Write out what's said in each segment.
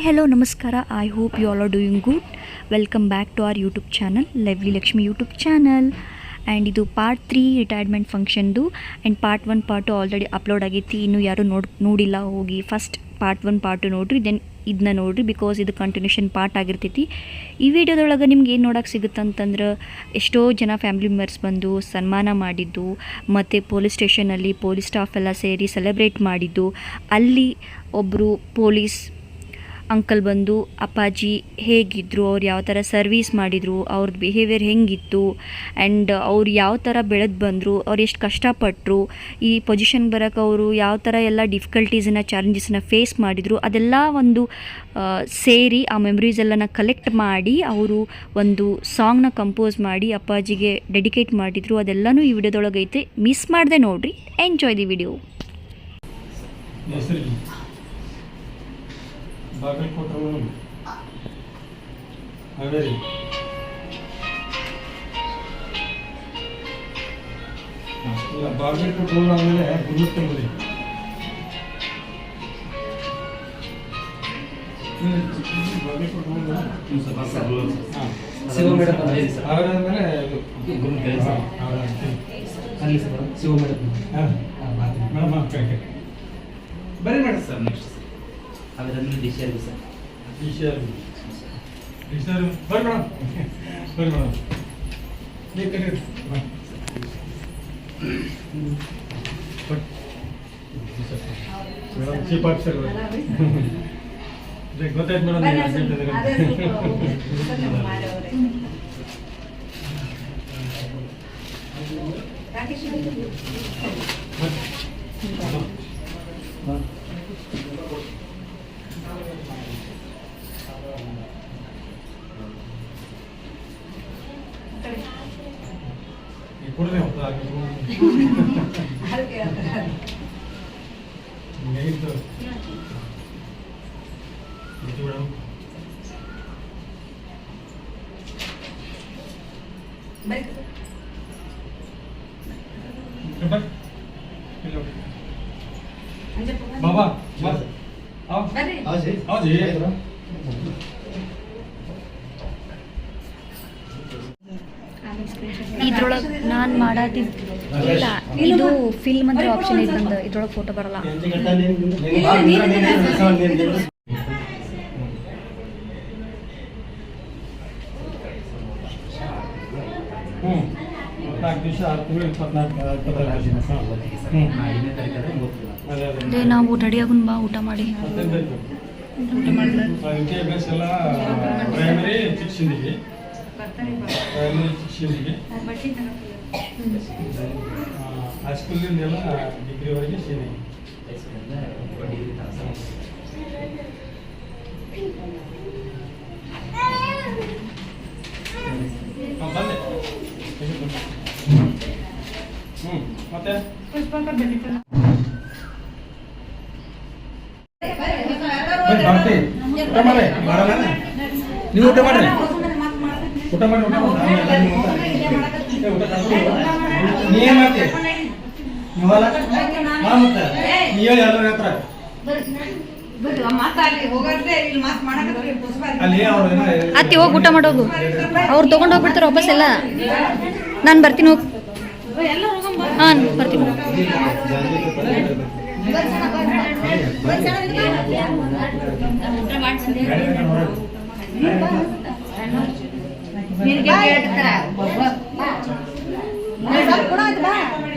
Hi hello ನಮಸ್ಕಾರ I hope you all are doing good welcome back to our YouTube channel lovely Lakshmi YouTube channel and ಇದು part three retirement ಫಂಕ್ಷನ್ದು and part one part already upload ಆಗೈತಿ. ಇನ್ನೂ ಯಾರೂ ನೋಡ್, ನೋಡಿಲ್ಲ, ಹೋಗಿ first part one part ನೋಡಿರಿ then ಇದನ್ನ ನೋಡಿರಿ ಬಿಕಾಸ್ ಇದು ಕಂಟಿನ್ಯೂಷನ್ ಪಾರ್ಟ್ ಆಗಿರ್ತೈತಿ. ಈ ವಿಡಿಯೋದೊಳಗೆ ನಿಮ್ಗೆ ಏನು ನೋಡೋಕೆ ಸಿಗುತ್ತೆ ಅಂತಂದ್ರೆ, ಎಷ್ಟೋ ಜನ ಫ್ಯಾಮಿಲಿ ಮೆಂಬರ್ಸ್ ಬಂದು ಸನ್ಮಾನ ಮಾಡಿದ್ದು, ಮತ್ತು ಪೊಲೀಸ್ ಸ್ಟೇಷನಲ್ಲಿ ಪೊಲೀಸ್ ಸ್ಟಾಫ್ ಎಲ್ಲ ಸೇರಿ ಸೆಲೆಬ್ರೇಟ್ ಮಾಡಿದ್ದು, ಅಲ್ಲಿ ಒಬ್ಬರು ಪೊಲೀಸ್ ಅಂಕಲ್ ಬಂದು, ಅಪ್ಪಾಜಿ ಹೇಗಿದ್ದರು ಅವ್ರು ಯಾವ ಥರ ಸರ್ವೀಸ್ ಮಾಡಿದರು? ಅವ್ರದ್ದು ಬಿಹೇವಿಯರ್ ಹೆಂಗಿತ್ತು? ಆ್ಯಂಡ್ ಅವ್ರು ಯಾವ ಥರ ಬೆಳೆದು ಬಂದರು? ಅವ್ರು ಎಷ್ಟು ಕಷ್ಟಪಟ್ಟರು ಈ ಪೊಸಿಷನ್ ಬರೋಕೆ ಅವರು ಯಾವ ಥರ ಎಲ್ಲ ಡಿಫಿಕಲ್ಟೀಸನ್ನ ಚಾಲೆಂಜಸನ್ನ ಫೇಸ್ ಮಾಡಿದರು? ಅದೆಲ್ಲ ಒಂದು ಸೇರಿ ಆ ಮೆಮ್ರೀಸ್ ಎಲ್ಲನ ಕಲೆಕ್ಟ್ ಮಾಡಿ, ಅವರು ಒಂದು ಸಾಂಗ್ನ ಕಂಪೋಸ್ ಮಾಡಿ, ಅಪ್ಪಾಜಿಗೆ ಡೆಡಿಕೇಟ್ ಮಾಡಿದರು. ಅದೆಲ್ಲನೂ ಈ ವಿಡಿಯೋದೊಳಗೈತೆ. ಮಿಸ್ ಮಾಡಿದೆ ನೋಡಿರಿ. Enjoy the video Bagalkote Haveri ಇಲ್ಲ ಬಾಗಲಕೋಟೆ ರೋಡ್ ಆದಮೇಲೆ ಮೇಡಮ್. ಹಾವೇರಿ ಗುರು ಕೆಲಸ. ಅಲ್ಲಿ ಸರ್ ಶಿವ ಮೇಡಮ್ ಹಾಂ. ಮೇಡಮ್ ಹಾಂ ಬರೀ ಮಾಡಿ ಸರ್ ನೆಕ್ಸ್ಟ್ ಅದಾದ್ಮೇಲೆ ಡಿಶ್ ಆಗಿದೆ ಸರ್ ಈಶ್ವರ್ ಈಶ್ವರ್ ಬರ್ರಿ ಮೇಡಮ್ ಬರ್ರಿ ಮೇಡಮ್ ನೀವು ಕರೀರಿ ಹಾಂ ಮೇಡಮ್ ಚೀಫ್ ಆಫೀಸರ್ ಗೊತ್ತಾಯ್ತು ಮೇಡಮ್ ನೀವು ಅರ್ಜೆಂಟ್ ಇದೆ ಈ ಇದ್ರೊಳಗ್ ಬಸ್ ಹಾಜಿ ನಾನು ಮಾಡತ್ತಿದ್ದ ಇಲ್ಲ. ಇದು ಫಿಲ್ಮ್ ಅಂದ್ರೆ ಆಪ್ಷನ್ ಐತೆ ಬಂದು ಇದ್ರೊಳಗೆ ಫೋಟೋ ಬರಲ್ಲ. ದಿವಸ ಆರು ತಿಂಗಳು ಇಪ್ಪತ್ನಾಲ್ಕು ಅದೇ ನಾವು ರೆಡಿಯಾಗುನ್ ಬಾ ಊಟ ಮಾಡಿ. ಹಾಂ ಬನ್ನಿ ಆ, ವಿದ್ಯಾಭ್ಯಾಸ ಎಲ್ಲ ಪ್ರೈಮರಿ ಶಿಕ್ಷಣಿಗೆ ಪ್ರೈಮರಿ ಶಿಕ್ಷಣಿಗೆ ಹೈಸ್ಕೂಲಿಂದ ಎಲ್ಲ ಡಿಗ್ರಿವರೆಗೆ ಶಿಕ್ಷಣಿಗೆ ಹೈಸ್ಕೂಲಿಂದ ಡಿಗ್ರಿ ತನಕ ಸರ್. ಹಾಂ ಬಂದೆ. ಮತ್ತೆ. ಊಟ ಊಟ ಮಾಡಿ ಊಟ ಮಾಡಿ. ನೀ ಏನ್ ಅತ್ತಿ ಹೋಗಿ ಊಟ ಮಾಡೋದು ಅವ್ರು ತಗೊಂಡು ಹೋಗ್ಬಿಡ್ತಾರೆ ವಾಪಸ್ ಎಲ್ಲ ನಾನು ಬರ್ತೀನಿ ಹೋಗಿ ಹಾಂ Thank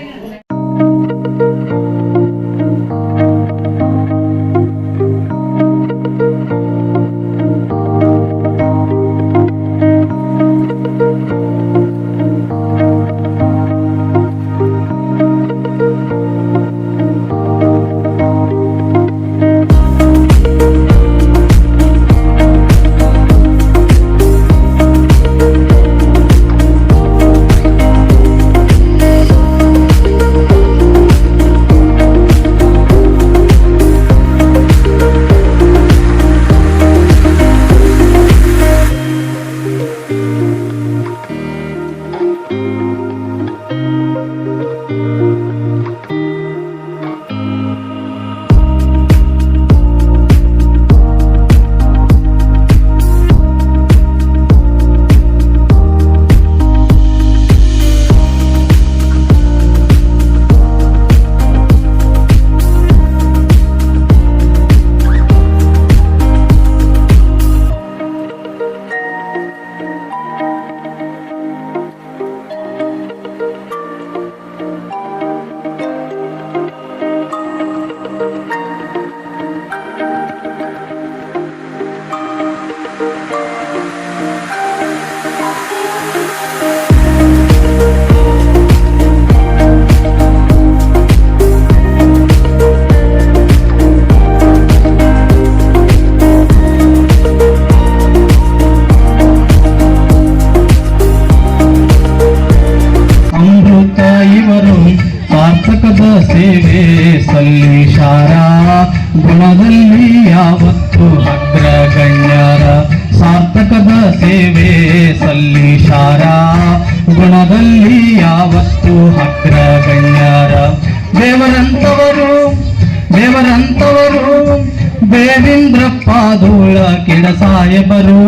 ದೇವೇಂದ್ರಪ್ಪ ಧೂಳ ಕಿಡ ಸಾಹೇಬರು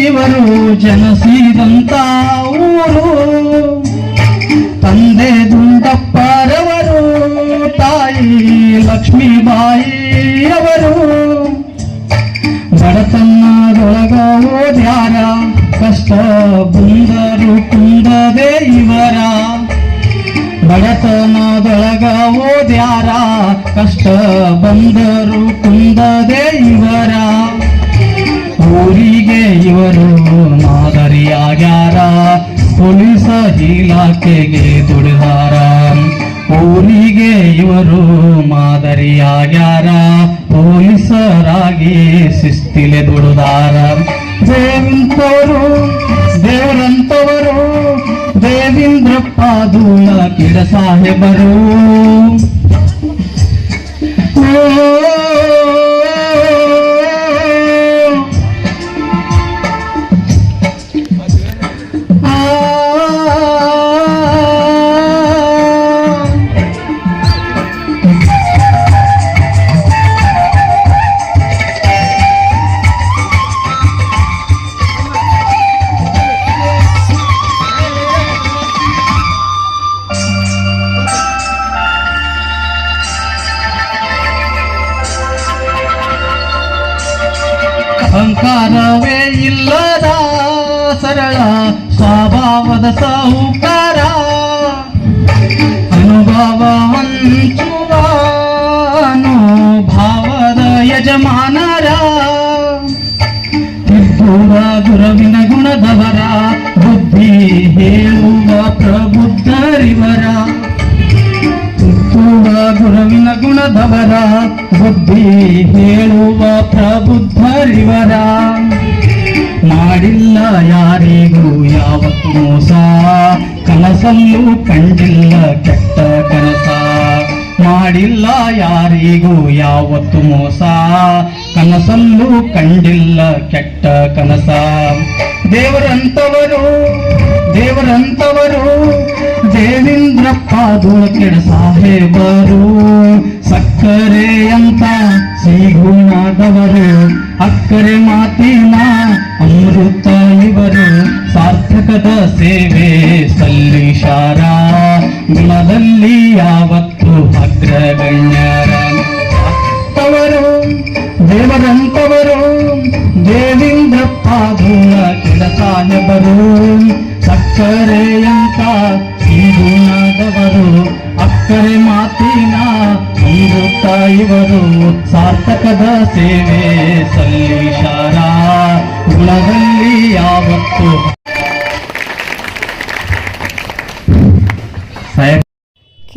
ಇವರು ಕಷ್ಟ ಬಂದರು ಕುಂದದೆ ಇವರ ಬಡತನದೊಳಗ ಓದ್ಯಾರ. ಕಷ್ಟ ಬಂದರು ಕುಂದದೆ ಇವರ ಊರಿಗೆ ಇವರು ಮಾದರಿಯಾಗ್ಯಾರ. ಪೊಲೀಸ ಇಲಾಖೆಗೆ ದುಡಿದಾರ. ಊರಿಗೆ ಇವರು ಮಾದರಿಯಾಗ್ಯಾರ. ಪೊಲೀಸರಾಗಿ ಶಿಸ್ತಿಲೆ ದುಡಿದಾರ. ದೇವಂತವರು ದೇವರಂತವರು ದೇವೇಂದ್ರಪ್ಪ ಧೂಳ ಕಿಡ ಸಾಹೇಬರು ಓ ಸ್ವಭಾವದ ಸಾಹುಕಾರ, ಅನುಭವ ಹಂಚುವ ಅನುಭವದ ಯಜಮಾನರ ಇಬ್ಬರ ಗುರವಿನ ಗುಣದವರ, ಬುದ್ಧಿ ಹೇಳುವ ಪ್ರಬುದ್ಧರಿವರ ತುತ್ತುವ ಗುರುವಿನ ಗುಣದವರ, ಬುದ್ಧಿ ಹೇಳುವ ಪ್ರಬುದ್ಧರಿವರ. ಮಾಡಿಲ್ಲ ಯಾರಿಗೂ ಯಾವತ್ತು ಮೋಸ. ಕನಸಲ್ಲೂ ಕಂಡಿಲ್ಲ ಕೆಟ್ಟ ಕನಸ. ಮಾಡಿಲ್ಲ ಯಾರಿಗೂ ಯಾವತ್ತು ಮೋಸ. ಕನಸಲ್ಲೂ ಕಂಡಿಲ್ಲ ಕೆಟ್ಟ ಕನಸ. ದೇವರಂತವರು ದೇವರಂತವರು, ದೇವೇಂದ್ರಪ್ಪ ಧೂಳಕೆಡ ಸಾಹೇಬರು, ಸಕ್ಕರೆ ಅಂತ ಸಿಗುಣದವರು ಅಕ್ಕರೆ ಮಾತಿನ ಅಮೃತ ಸಾರ್ಥಕದ ಸೇವೆ ಸಲ್ಲಿಶಾರ ಗುಣದಲ್ಲಿ ಯಾವತ್ತು ಅಗ್ರಗಣ್ಯರ ತವರು ದೇವರಂತವರು ದೇವಿಂದ ಪಾದೂನ ಕಿಡ ಸಾಹೇಬರು ಸಕ್ಕರೆಯಂತ ಗುಣದವರು ಅಕ್ಕರೆ ಮಾತಿನ ಇದು ಇವರು ಸಾರ್ಥಕದ ಸೇವೆ ಸಲ್ಲಿಶಾರ ಗುಣದಲ್ಲಿ ಯಾವತ್ತು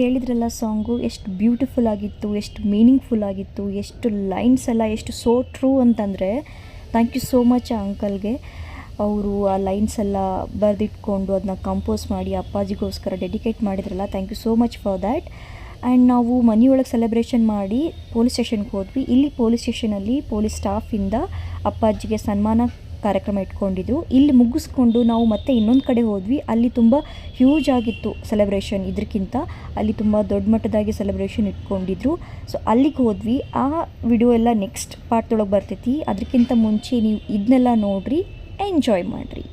ಕೇಳಿದ್ರಲ್ಲ ಸಾಂಗು, ಎಷ್ಟು ಬ್ಯೂಟಿಫುಲ್ ಆಗಿತ್ತು, ಎಷ್ಟು ಮೀನಿಂಗ್ಫುಲ್ ಆಗಿತ್ತು, ಎಷ್ಟು ಲೈನ್ಸ್ ಎಲ್ಲ ಎಷ್ಟು ಸೋ ಟ್ರೂ ಅಂತಂದರೆ ಥ್ಯಾಂಕ್ ಯು ಸೋ ಮಚ್ ಆ ಅಂಕಲ್ಗೆ ಅವರು ಆ ಲೈನ್ಸ್ ಎಲ್ಲ ಬರೆದಿಟ್ಕೊಂಡು ಅದನ್ನ ಕಂಪೋಸ್ ಮಾಡಿ ಅಪ್ಪಾಜಿಗೋಸ್ಕರ ಡೆಡಿಕೇಟ್ ಮಾಡಿದ್ರಲ್ಲ thank you so much for that and ನಾವು ಮನೆಯೊಳಗೆ ಸೆಲೆಬ್ರೇಷನ್ ಮಾಡಿ ಪೊಲೀಸ್ ಸ್ಟೇಷನ್ಗೆ ಹೋದ್ವಿ. ಇಲ್ಲಿ ಪೊಲೀಸ್ ಸ್ಟೇಷನಲ್ಲಿ ಪೊಲೀಸ್ ಸ್ಟಾಫಿಂದ ಅಪ್ಪಾಜಿಗೆ ಸನ್ಮಾನ ಕಾರ್ಯಕ್ರಮ ಇಟ್ಕೊಂಡಿದ್ದು ಇಲ್ಲಿ ಮುಗಿಸ್ಕೊಂಡು ನಾವು ಮತ್ತೆ ಇನ್ನೊಂದು ಕಡೆ ಹೋದ್ವಿ ಅಲ್ಲಿ ತುಂಬ ಹ್ಯೂಜ್ ಆಗಿತ್ತು ಸೆಲೆಬ್ರೇಷನ್ ಇದಕ್ಕಿಂತ ಅಲ್ಲಿ ತುಂಬ ದೊಡ್ಡ ಮಟ್ಟದಾಗಿ ಸೆಲೆಬ್ರೇಷನ್ ಇಟ್ಕೊಂಡಿದ್ರು ಸೊ ಅಲ್ಲಿಗೆ ಹೋದ್ವಿ ಆ ವಿಡಿಯೋ ಎಲ್ಲ ನೆಕ್ಸ್ಟ್ ಪಾರ್ಟ್ದೊಳಗೆ ಬರ್ತೈತಿ ಅದಕ್ಕಿಂತ ಮುಂಚೆ ನೀವು ಇದನ್ನೆಲ್ಲ ನೋಡ್ರಿ ಎಂಜಾಯ್ ಮಾಡ್ರಿ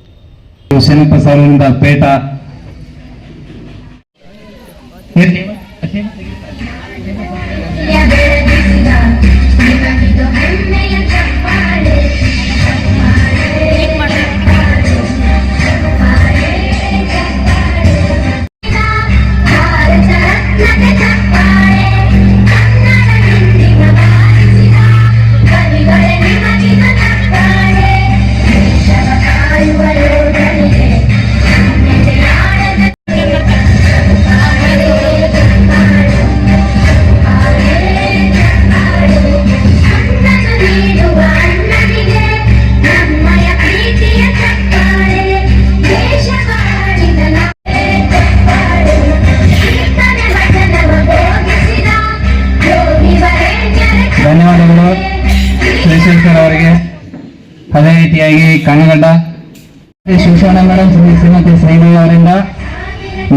ಶಿವಶರಣ ಮೇಡಮ್ ಶ್ರೀ ಶ್ರೀಮತಿ ಶ್ರೀದೇವಿ ಅವರಿಂದ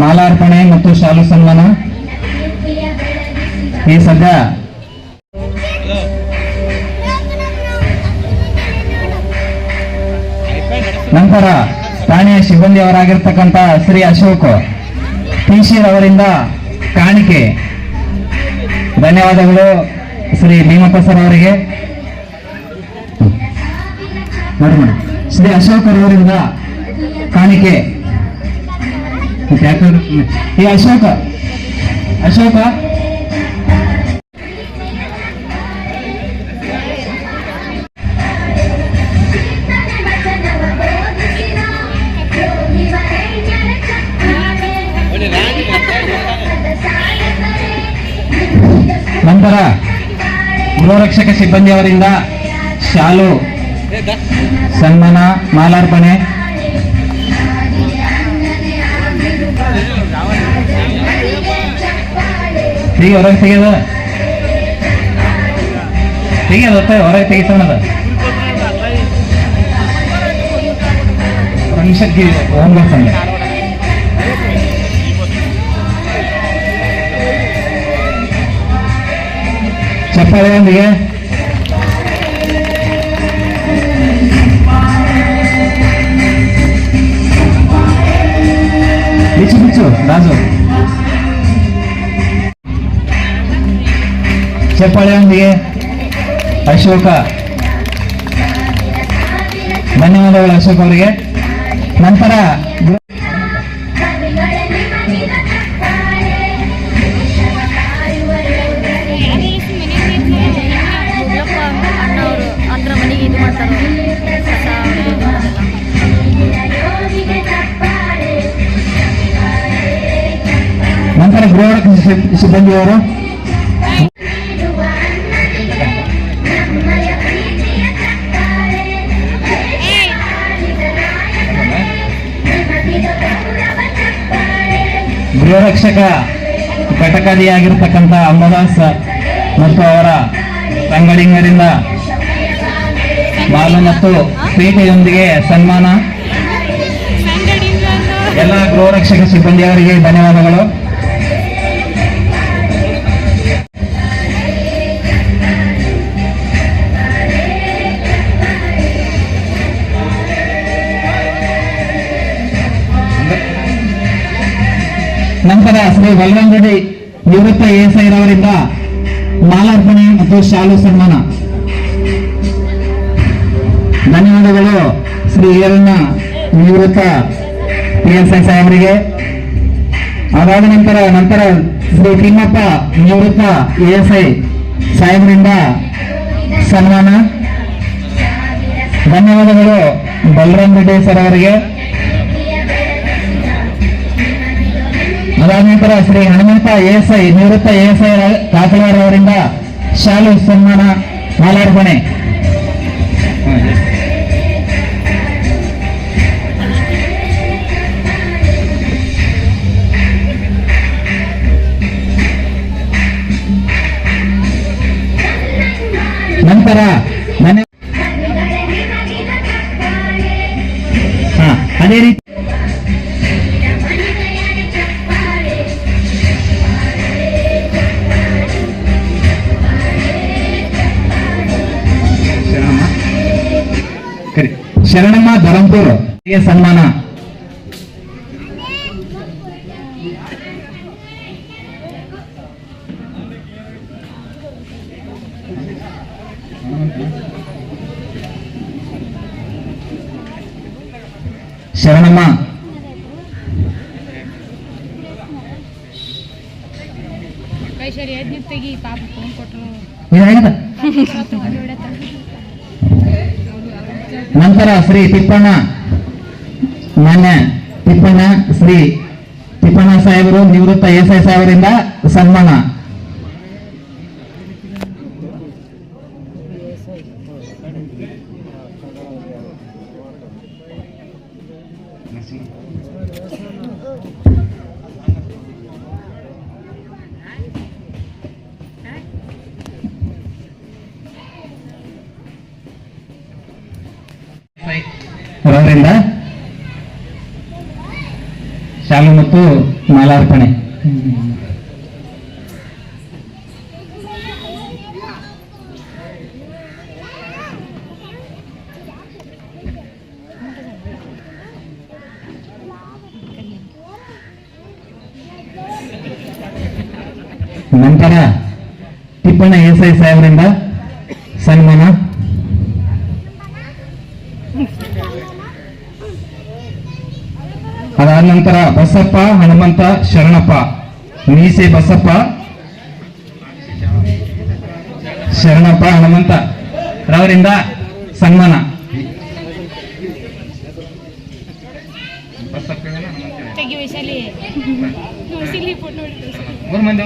ಮಾಲಾರ್ಪಣೆ ಮತ್ತು ಶಾಲು ಸನ್ಮಾನ. ಈ ಸದ್ಯ ನಂತರ ಠಾಣೆಯ ಸಿಬ್ಬಂದಿಯವರಾಗಿರ್ತಕ್ಕಂಥ ಶ್ರೀ ಅಶೋಕ್ ಪಿಶಿರ್ ಅವರಿಂದ ಕಾಣಿಕೆ. ಧನ್ಯವಾದಗಳು ಶ್ರೀ ಭೀಮಪ್ಪ ಸರ್ ಅವರಿಗೆ. ಶ್ರೀ ಅಶೋಕ್ ಅವರಿಂದ ಕಾಣಿಕೆ ಮತ್ತೆ ಯಾಕಂದ್ರೆ ಈ ಅಶೋಕ ಅಶೋಕ ನಂತರ ಗೃಹರಕ್ಷಕ ಸಿಬ್ಬಂದಿಯವರಿಂದ ಶಾಲು ಸನ್ಮಾನ ಮಾಲಾರ್ಪಣೆ ತೆಗಿ ಹೊರಗೆ ತೆಗೆದ ತೆಗಿಯೋದು ಹೊರಗೆ ತೆಗಿತಾನದ ನಿಮಿಷಕ್ಕೆ ಹೋಮ್ ಬರ್ತಾನೆ ಚಪ್ಪಾಳೆಯೊಂದಿಗೆ ಬಿಚ್ಚು ಬಿಚ್ಚು ರಾಜು ಚಪ್ಪಾಳೆಯೊಂದಿಗೆ ಅಶೋಕ. ಧನ್ಯವಾದಗಳು ಅಶೋಕ್ ಅವರಿಗೆ. ನಂತರ ನಂತರ ಗೃಹ ಹತ್ರ ಗೃಹರಕ್ಷಕ ಘಟಕಾರಿಯಾಗಿರ್ತಕ್ಕಂಥ ಅಂಬದಾಸ್ ಮತ್ತು ಅವರ ತಂಗಡಿಂಗರಿಂದ ಮಾಲು ಮತ್ತು ಪೇಟೆಯೊಂದಿಗೆ ಸನ್ಮಾನ. ಎಲ್ಲ ಗೃಹರಕ್ಷಕ ಸಿಬ್ಬಂದಿಯವರಿಗೆ ಧನ್ಯವಾದಗಳು. ನಂತರ ಶ್ರೀ ವಲ್ಲಂಗಡಿ ನಿವೃತ್ತ ಎಎಸ್ಐ ರವರಿಂದ ಮಾಲಾರ್ಪಣೆ ಮತ್ತು ಶಾಲು ಸನ್ಮಾನ. ಧನ್ಯವಾದಗಳು, ಶ್ರೀ ಈರಣ್ಣ ನಿವೃತ್ತ ಎಸ್ ಐ ಸಾಹೇಬರಿಗೆ. ಅದಾದ ನಂತರ ನಂತರ ಶ್ರೀ ತಿಮ್ಮಪ್ಪ ನಿವೃತ್ತ ಎಎಸ್ಐ ಎಸ್ ಐ ಸಾಹೇಬರಿಂದ ಸನ್ಮಾನ. ಧನ್ಯವಾದಗಳು, ಬಲರಾಮ್ ರೆಡ್ಡಿ ಸರ್ ಅವರಿಗೆ. ಅದಾದ ನಂತರ ಶ್ರೀ ಹನುಮಂತ ಎಸ್ ಐ ನಿವೃತ್ತ ಎಸ್ ಐ ಕಾಕಳವಾರ ಅವರಿಂದ ಶಾಲು ಸನ್ಮಾನ ಮಾಲಾರ್ಪಣೆ ನಂತರ ನನ್ನ ಹಾ, ಅದೇ ರೀತಿ ಶರಣಮ್ಮ ಧರಂಪುರ್ಗೆ ಸನ್ಮಾನ ಶ್ರೀ ತಿಪ್ಪಣ್ಣ. ಮಾನ್ಯ ತಿಪ್ಪಣ್ಣ ಶ್ರೀ ತಿಪ್ಪಣ್ಣ ಸಾಹೇಬರು ನಿವೃತ್ತ ಎಸ್ ಐ ಸಾಹೇಬರಿಂದ ಸನ್ಮಾನ. ಶಾಲು ಮತ್ತು ಮಾಲಾರ್ಪಣೆ ನಂತರ ತಿಪ್ಪಣ್ಣ ಎಸ್ ಐ ಸಾಹೇಬರಿಂದ ಸನ್ಮಾನ ಅದಾದ ನಂತರ ಬಸಪ್ಪ ಹನುಮಂತ ಶರಣಪ್ಪ. ಮೀಸೆ ಬಸಪ್ಪ ಶರಣಪ್ಪ ಹನುಮಂತ. ರವರಿಂದ ಸನ್ಮಾನ. ಮಂದಿ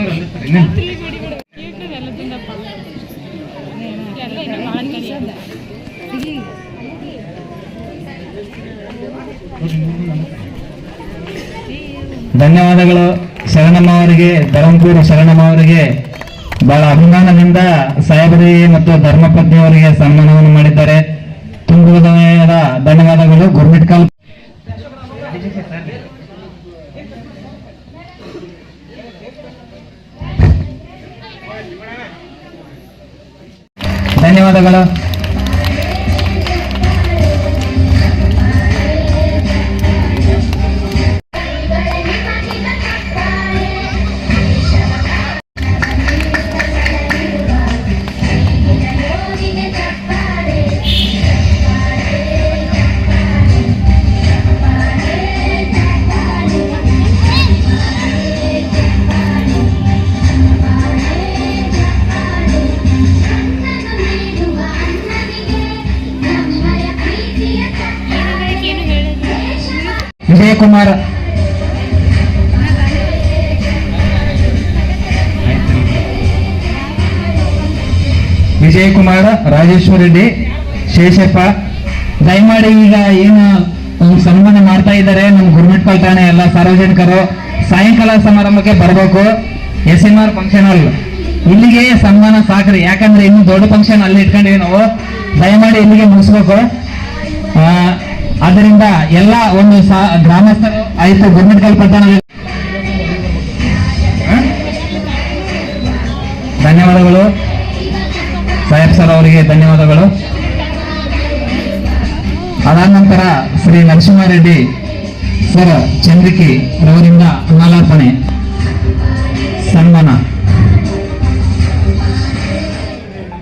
ಧನ್ಯವಾದಗಳು ಶರಣಮ್ಮ ಅವರಿಗೆ ಧರ್ಮಪುರ ಶರಣಮ್ಮ ಅವರಿಗೆ ಬಹಳ ಅಭಿಮಾನದಿಂದ ಸಾಹೇಬರಿ ಮತ್ತು ಧರ್ಮಪತ್ನಿ ಅವರಿಗೆ ಸನ್ಮಾನವನ್ನು ಮಾಡಿದ್ದಾರೆ. ತುಂಬ ಹೃದಯದ ಧನ್ಯವಾದಗಳು. ಗುರ್ಮಿಟ್ ಕಾಲ್ ಧನ್ಯವಾದಗಳು. ವಿಜಯಕುಮಾರ್ ರಾಜೇಶ್ವರ ರೆಡ್ಡಿ ಶೇಷಪ್ಪ. ದಯಮಾಡಿ ಈಗ ಏನು ಸನ್ಮಾನ ಮಾಡ್ತಾ ಇದ್ದಾರೆ ನಮ್ಮ ಗುರುಮಿಟ್ಕಲ್ ಠಾಣೆ ಎಲ್ಲ ಸಾರ್ವಜನಿಕರು. ಸಾಯಂಕಾಲ ಸಮಾರಂಭಕ್ಕೆ ಬರಬೇಕು. S M R function hall ಇಲ್ಲಿಗೆ ಸನ್ಮಾನ ಸಾಕ್ರಿ. ಯಾಕಂದ್ರೆ ಇನ್ನು ದೊಡ್ಡ ಫಂಕ್ಷನ್ ಅಲ್ಲಿ ಇಟ್ಕೊಂಡಿವಿ ನಾವು. ದಯಮಾಡಿ ಇಲ್ಲಿಗೆ ಮುಗಿಸ್ಬೇಕು. ಆ, ಆದ್ದರಿಂದ ಎಲ್ಲ ಒಂದು ಗ್ರಾಮಸ್ಥರು ಆಯ್ತು ಗುರುಮಿಟ್ಕಲ್ ಪಟ್ಟಣದ ಧನ್ಯವಾದಗಳು. ಅದಾದ ನಂತರ ಶ್ರೀ ನರಸಿಂಹಾರೆಡ್ಡಿ ಸರ್ ಚಂದ್ರಿಕಿ ರವರಿಂದ ಮಾಲಾರ್ಪಣೆ ಸನ್ಮಾನ.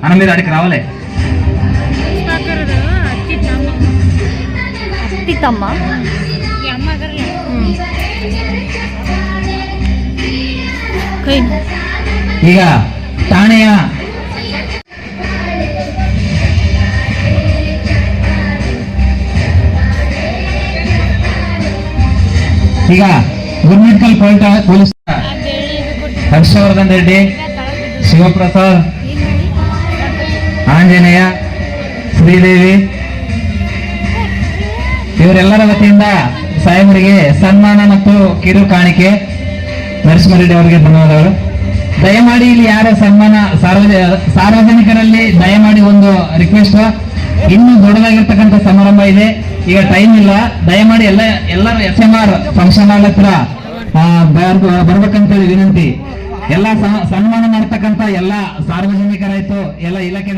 ಆನಂದಿ ಅಡಿಕೆ ರಾವಲೆ. ಸಾಕರದ ಅತ್ತಿ ತಮ್ಮ ಅತ್ತಿ ತಮ್ಮ ಈ ಅಮ್ಮ ಅದರಲ್ಲ ಕೈ ಈಗ ಠಾಣೆಯ ಈಗ ಗುರ್ಮಿಟ್ಕಲ್ ಪಾಯಿಂಟ್ ಪೊಲೀಸ್ ಹರ್ಷವರ್ಧನ್ ರೆಡ್ಡಿ ಶಿವಪ್ರಸಾದ್ ಆಂಜನೇಯ, ಶ್ರೀದೇವಿ, ಇವರೆಲ್ಲರ ವತಿಯಿಂದ ಸಾಹೇಬರಿಗೆ ಸನ್ಮಾನ ಮತ್ತು ಕಿರು ಕಾಣಿಕೆ. ನರಸಿಂಹರೆಡ್ಡಿ ಅವರಿಗೆ ಧನ್ಯವಾದಗಳು. ದಯಮಾಡಿ ಇಲ್ಲಿ ಯಾರ ಸನ್ಮಾನ ಸಾರ್ವಜ, ಸಾರ್ವಜನಿಕರಲ್ಲಿ ದಯಮಾಡಿ ಒಂದು ರಿಕ್ವೆಸ್ಟ್ ಇನ್ನೂ ದೊಡ್ಡದಾಗಿರ್ತಕ್ಕಂಥ ಸಮಾರಂಭ ಇದೆ. ಈಗ ಟೈಮ್ ಇಲ್ಲ. ದಯಮಾಡಿ ಎಲ್ಲ, ಎಲ್ಲರೂ S M R function hall ಹತ್ರ ಬರ್ಬೇಕಂತೇಳಿ ವಿನಂತಿ. ಎಲ್ಲ ಸನ್ಮಾನ ಮಾಡ್ತಕ್ಕಂತ ಎಲ್ಲ ಸಾರ್ವಜನಿಕರಾಯ್ತು, ಎಲ್ಲ ಇಲಾಖೆ